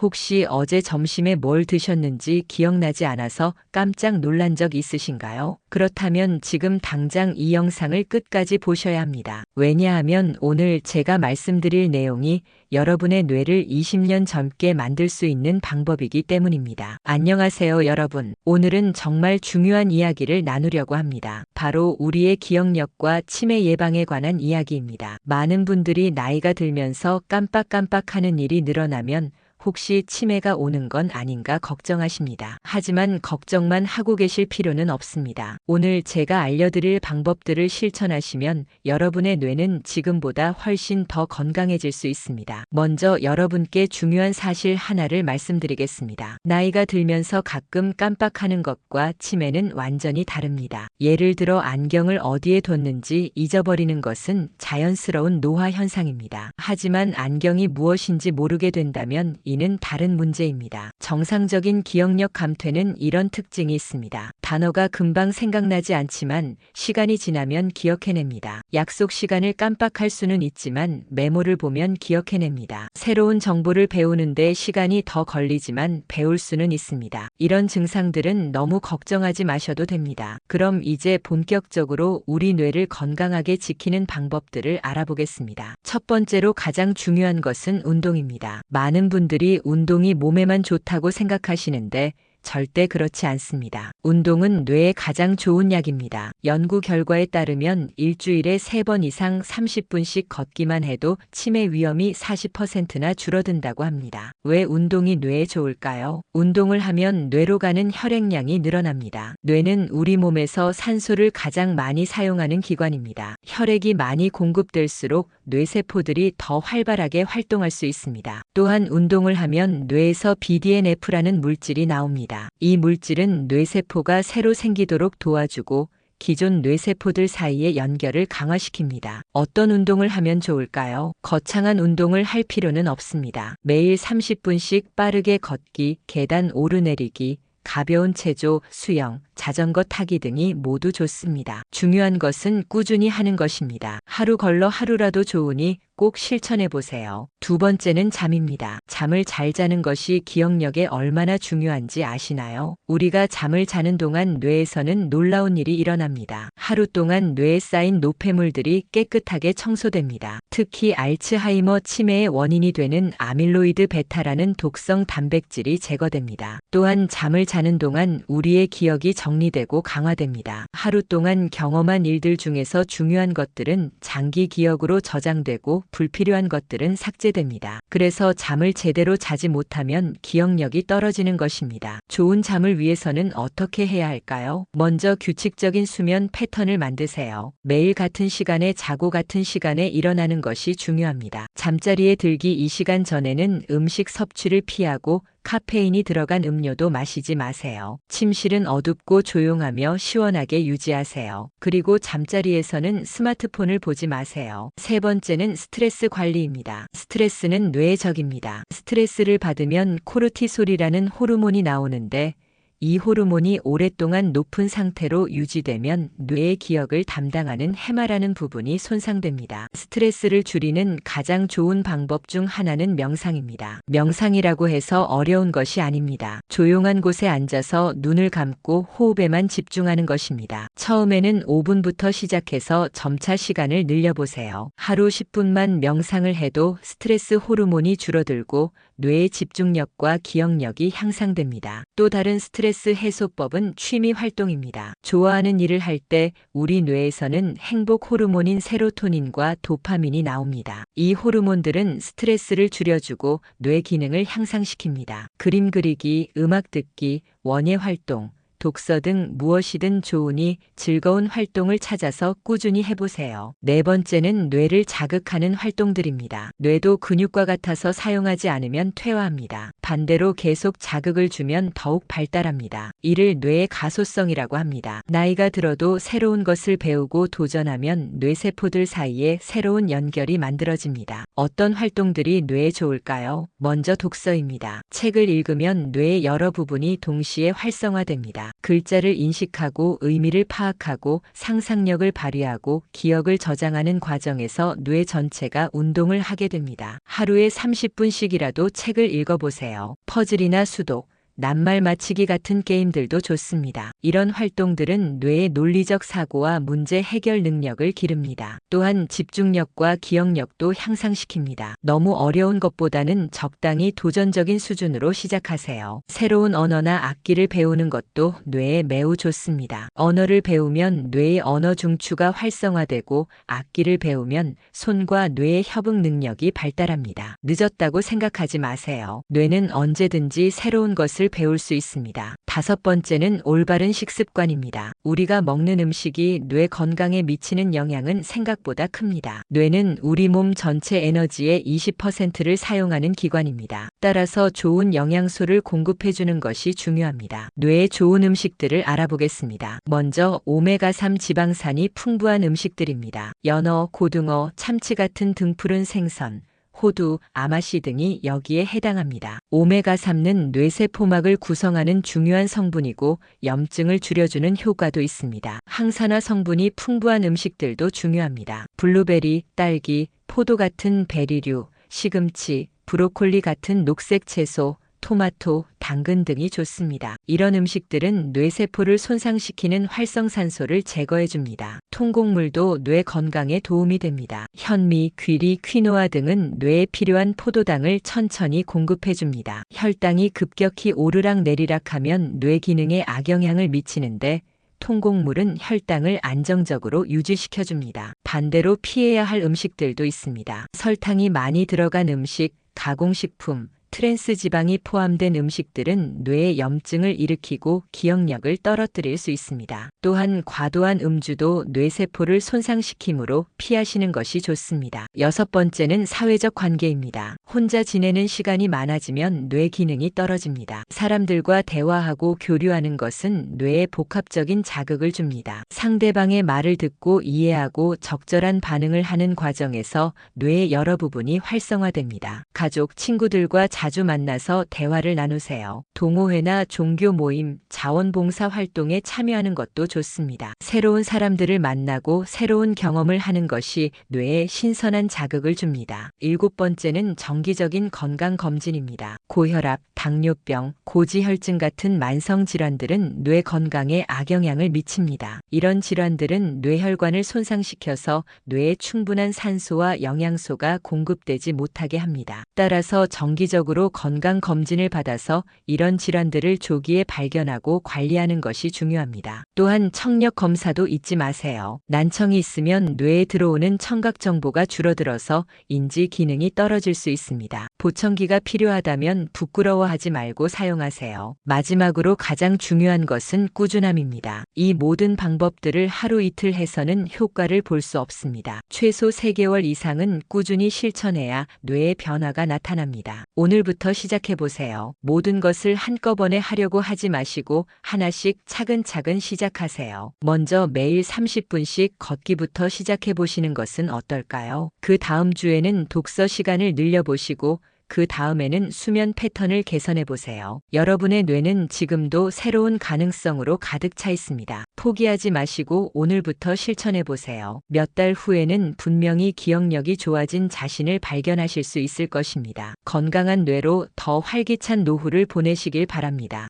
혹시 어제 점심에 뭘 드셨는지 기억나지 않아서 깜짝 놀란 적 있으신가요? 그렇다면 지금 당장 이 영상을 끝까지 보셔야 합니다. 왜냐하면 오늘 제가 말씀드릴 내용이 여러분의 뇌를 20년 젊게 만들 수 있는 방법이기 때문입니다. 안녕하세요, 여러분. 오늘은 정말 중요한 이야기를 나누려고 합니다. 바로 우리의 기억력과 치매 예방에 관한 이야기입니다. 많은 분들이 나이가 들면서 깜빡깜빡하는 일이 늘어나면 혹시 치매가 오는 건 아닌가 걱정하십니다. 하지만 걱정만 하고 계실 필요는 없습니다. 오늘 제가 알려드릴 방법들을 실천하시면 여러분의 뇌는 지금보다 훨씬 더 건강해질 수 있습니다. 먼저 여러분께 중요한 사실 하나를 말씀드리겠습니다. 나이가 들면서 가끔 깜빡하는 것과 치매는 완전히 다릅니다. 예를 들어 안경을 어디에 뒀는지 잊어버리는 것은 자연스러운 노화 현상입니다. 하지만 안경이 무엇인지 모르게 된다면 이는 다른 문제입니다. 정상적인 기억력 감퇴는 이런 특징이 있습니다. 단어가 금방 생각나지 않지만 시간이 지나면 기억해냅니다. 약속 시간을 깜빡할 수는 있지만 메모를 보면 기억해냅니다. 새로운 정보를 배우는데 시간이 더 걸리지만 배울 수는 있습니다. 이런 증상들은 너무 걱정하지 마셔도 됩니다. 그럼 이제 본격적으로 우리 뇌를 건강하게 지키는 방법들을 알아보겠습니다. 첫 번째로 가장 중요한 것은 운동입니다. 많은 분들이 운동이 몸에만 좋다고 생각하시는데 절대 그렇지 않습니다. 운동은 뇌에 가장 좋은 약입니다. 연구 결과에 따르면 일주일에 3번 이상 30분씩 걷기만 해도 치매 위험이 40%나 줄어든다고 합니다. 왜 운동이 뇌에 좋을까요? 운동을 하면 뇌로 가는 혈액량이 늘어납니다. 뇌는 우리 몸에서 산소를 가장 많이 사용하는 기관입니다. 혈액이 많이 공급될수록 뇌세포들이 더 활발하게 활동할 수 있습니다. 또한 운동을 하면 뇌에서 BDNF라는 물질이 나옵니다. 이 물질은 뇌세포가 새로 생기도록 도와주고 기존 뇌세포들 사이의 연결을 강화시킵니다. 어떤 운동을 하면 좋을까요? 거창한 운동을 할 필요는 없습니다. 매일 30분씩 빠르게 걷기, 계단 오르내리기, 가벼운 체조, 수영, 자전거 타기 등이 모두 좋습니다. 중요한 것은 꾸준히 하는 것입니다. 하루 걸러 하루라도 좋으니 꼭 실천해 보세요. 두 번째는 잠입니다. 잠을 잘 자는 것이 기억력에 얼마나 중요한지 아시나요? 우리가 잠을 자는 동안 뇌에서는 놀라운 일이 일어납니다. 하루 동안 뇌에 쌓인 노폐물들이 깨끗하게 청소됩니다. 특히 알츠하이머 치매의 원인이 되는 아밀로이드 베타라는 독성 단백질이 제거됩니다. 또한 잠을 자는 동안 우리의 기억이 정 리되고 강화됩니다. 하루 동안 경험한 일들 중에서 중요한 것들은 장기 기억으로 저장되고 불필요한 것들은 삭제됩니다. 그래서 잠을 제대로 자지 못하면 기억력이 떨어지는 것입니다. 좋은 잠을 위해서는 어떻게 해야 할까요? 먼저 규칙적인 수면 패턴을 만드세요. 매일 같은 시간에 자고 같은 시간에 일어나는 것이 중요합니다. 잠자리에 들기 이 시간 전에는 음식 섭취를 피하고 카페인이 들어간 음료도 마시지 마세요. 침실은 어둡고 조용하며 시원하게 유지하세요. 그리고 잠자리에서는 스마트폰을 보지 마세요. 세 번째는 스트레스 관리입니다. 스트레스는 뇌의 적입니다. 스트레스를 받으면 코르티솔이라는 호르몬이 나오는데 이 호르몬이 오랫동안 높은 상태로 유지되면 뇌의 기억을 담당하는 해마라는 부분이 손상됩니다. 스트레스를 줄이는 가장 좋은 방법 중 하나는 명상입니다. 명상이라고 해서 어려운 것이 아닙니다. 조용한 곳에 앉아서 눈을 감고 호흡에만 집중하는 것입니다. 처음에는 5분부터 시작해서 점차 시간을 늘려보세요. 하루 10분만 명상을 해도 스트레스 호르몬이 줄어들고 뇌의 집중력과 기억력이 향상됩니다. 또 다른 스트레스 해소법은 취미 활동입니다. 좋아하는 일을 할 때 우리 뇌에서는 행복 호르몬인 세로토닌과 도파민이 나옵니다. 이 호르몬들은 스트레스를 줄여주고 뇌 기능을 향상시킵니다. 그림 그리기, 음악 듣기, 원예 활동, 독서 등 무엇이든 좋으니 즐거운 활동을 찾아서 꾸준히 해보세요. 네 번째는 뇌를 자극하는 활동들입니다. 뇌도 근육과 같아서 사용하지 않으면 퇴화합니다. 반대로 계속 자극을 주면 더욱 발달합니다. 이를 뇌의 가소성이라고 합니다. 나이가 들어도 새로운 것을 배우고 도전하면 뇌세포들 사이에 새로운 연결이 만들어집니다. 어떤 활동들이 뇌에 좋을까요? 먼저 독서입니다. 책을 읽으면 뇌의 여러 부분이 동시에 활성화됩니다. 글자를 인식하고 의미를 파악하고 상상력을 발휘하고 기억을 저장하는 과정에서 뇌 전체가 운동을 하게 됩니다. 하루에 30분씩이라도 책을 읽어보세요. 퍼즐이나 수도, 낱말 맞히기 같은 게임들도 좋습니다. 이런 활동들은 뇌의 논리적 사고와 문제 해결 능력을 기릅니다. 또한 집중력과 기억력도 향상시킵니다. 너무 어려운 것보다는 적당히 도전적인 수준으로 시작하세요. 새로운 언어나 악기를 배우는 것도 뇌에 매우 좋습니다. 언어를 배우면 뇌의 언어 중추가 활성화되고 악기를 배우면 손과 뇌의 협응 능력이 발달합니다. 늦었다고 생각하지 마세요. 뇌는 언제든지 새로운 것을 배울 수 있습니다. 다섯 번째는 올바른 식습관입니다. 우리가 먹는 음식이 뇌 건강에 미치는 영향은 생각보다 큽니다. 뇌는 우리 몸 전체 에너지의 20%를 사용하는 기관입니다. 따라서 좋은 영양소를 공급해주는 것이 중요합니다. 뇌에 좋은 음식들을 알아보겠습니다. 먼저 오메가3 지방산이 풍부한 음식들입니다. 연어, 고등어, 참치 같은 등푸른 생선, 호두, 아마씨 등이 여기에 해당합니다. 오메가3는 뇌세포막을 구성하는 중요한 성분이고 염증을 줄여주는 효과도 있습니다. 항산화 성분이 풍부한 음식들도 중요합니다. 블루베리, 딸기, 포도 같은 베리류, 시금치, 브로콜리 같은 녹색 채소, 토마토, 당근 등이 좋습니다. 이런 음식들은 뇌세포를 손상시키는 활성산소를 제거해 줍니다. 통곡물도 뇌 건강에 도움이 됩니다. 현미, 귀리, 퀴노아 등은 뇌에 필요한 포도당을 천천히 공급해 줍니다. 혈당이 급격히 오르락 내리락 하면 뇌 기능에 악영향을 미치는데 통곡물은 혈당을 안정적으로 유지시켜 줍니다. 반대로 피해야 할 음식들도 있습니다. 설탕이 많이 들어간 음식, 가공식품, 트랜스 지방이 포함된 음식들은 뇌에 염증을 일으키고 기억력을 떨어뜨릴 수 있습니다. 또한 과도한 음주도 뇌세포를 손상시키므로 피하시는 것이 좋습니다. 여섯 번째는 사회적 관계입니다. 혼자 지내는 시간이 많아지면 뇌 기능이 떨어집니다. 사람들과 대화하고 교류하는 것은 뇌에 복합적인 자극을 줍니다. 상대방의 말을 듣고 이해하고 적절한 반응을 하는 과정에서 뇌의 여러 부분이 활성화됩니다. 가족, 친구들과 자주 만나서 대화를 나누세요. 동호회나 종교 모임, 자원봉사 활동에 참여하는 것도 좋습니다. 새로운 사람들을 만나고 새로운 경험을 하는 것이 뇌에 신선한 자극을 줍니다. 일곱 번째는 정기적인 건강 검진입니다. 고혈압, 당뇨병, 고지혈증 같은 만성 질환들은 뇌 건강에 악영향을 미칩니다. 이런 질환들은 뇌혈관을 손상시켜서 뇌에 충분한 산소와 영양소가 공급되지 못하게 합니다. 따라서 정기적으로 건강 검진을 받아서 이런 질환들을 조기에 발견하고 관리하는 것이 중요합니다. 또한 청력 검사도 잊지 마세요. 난청이 있으면 뇌에 들어오는 청각 정보가 줄어들어서 인지 기능이 떨어질 수 있습니다. 보청기가 필요하다면 부끄러워하지 말고 사용하세요. 마지막으로 가장 중요한 것은 꾸준함입니다. 이 모든 방법들을 하루 이틀 해서는 효과를 볼 수 없습니다. 최소 3개월 이상은 꾸준히 실천해야 뇌의 변화가 나타납니다. 오늘부터 시작해 보세요. 모든 것을 한꺼번에 하려고 하지 마시고 하나씩 차근차근 시작하세요. 먼저 매일 30분씩 걷기부터 시작해 보시는 것은 어떨까요? 그 다음 주에는 독서 시간을 늘려보시고 그 다음에는 수면 패턴을 개선해 보세요. 여러분의 뇌는 지금도 새로운 가능성으로 가득 차 있습니다. 포기하지 마시고 오늘부터 실천해 보세요. 몇 달 후에는 분명히 기억력이 좋아진 자신을 발견하실 수 있을 것입니다. 건강한 뇌로 더 활기찬 노후를 보내시길 바랍니다.